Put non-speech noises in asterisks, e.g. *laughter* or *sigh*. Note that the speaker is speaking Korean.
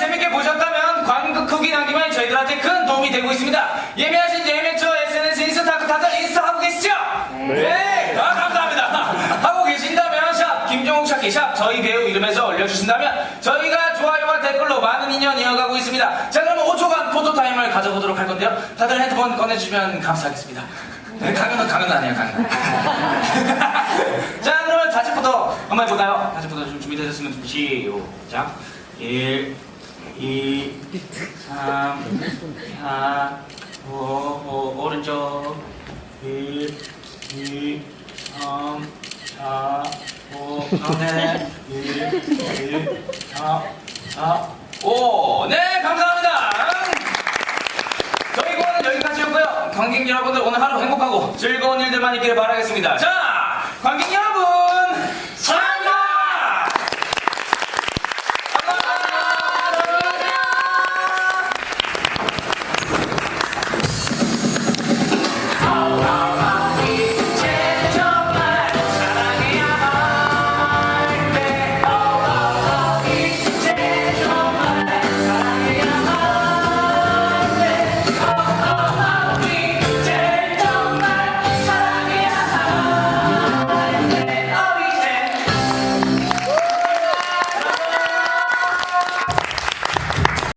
재밌게 보셨다면 광고 후기 남기면 저희들한테 큰 도움이 되고 있습니다. 예매하신 예매처 SNS 인스타그 다들 인스타 하고 계시죠? 네. 아, 감사합니다. *laughs* 하고 계신다면 샵 김종욱 샵 저희 배우 이름에서 올려주신다면 저희가 좋아요와 댓글로 많은 인연 이어가고 있습니다. 자 그러면 5초간 포토 타임을 가져보도록 할 건데요. 다들 핸드폰 꺼내주시면 감사하겠습니다. 네, 강연은 강연 아니에요 강연. *laughs* 자 그러면 다시부터 한번 해볼까요? 다시부터 좀 시작. 1, 2, 3, 4, 5, 5 오른쪽 1, 2, 3, 4, 5 가운데 1, 2, 3, 4, 5 네, 감사합니다. 저희 공원은 여기까지였고요. 관객 여러분들 오늘 하루 행복하고 즐거운 일들만 있기를 바라겠습니다. 자, 관객 여러분!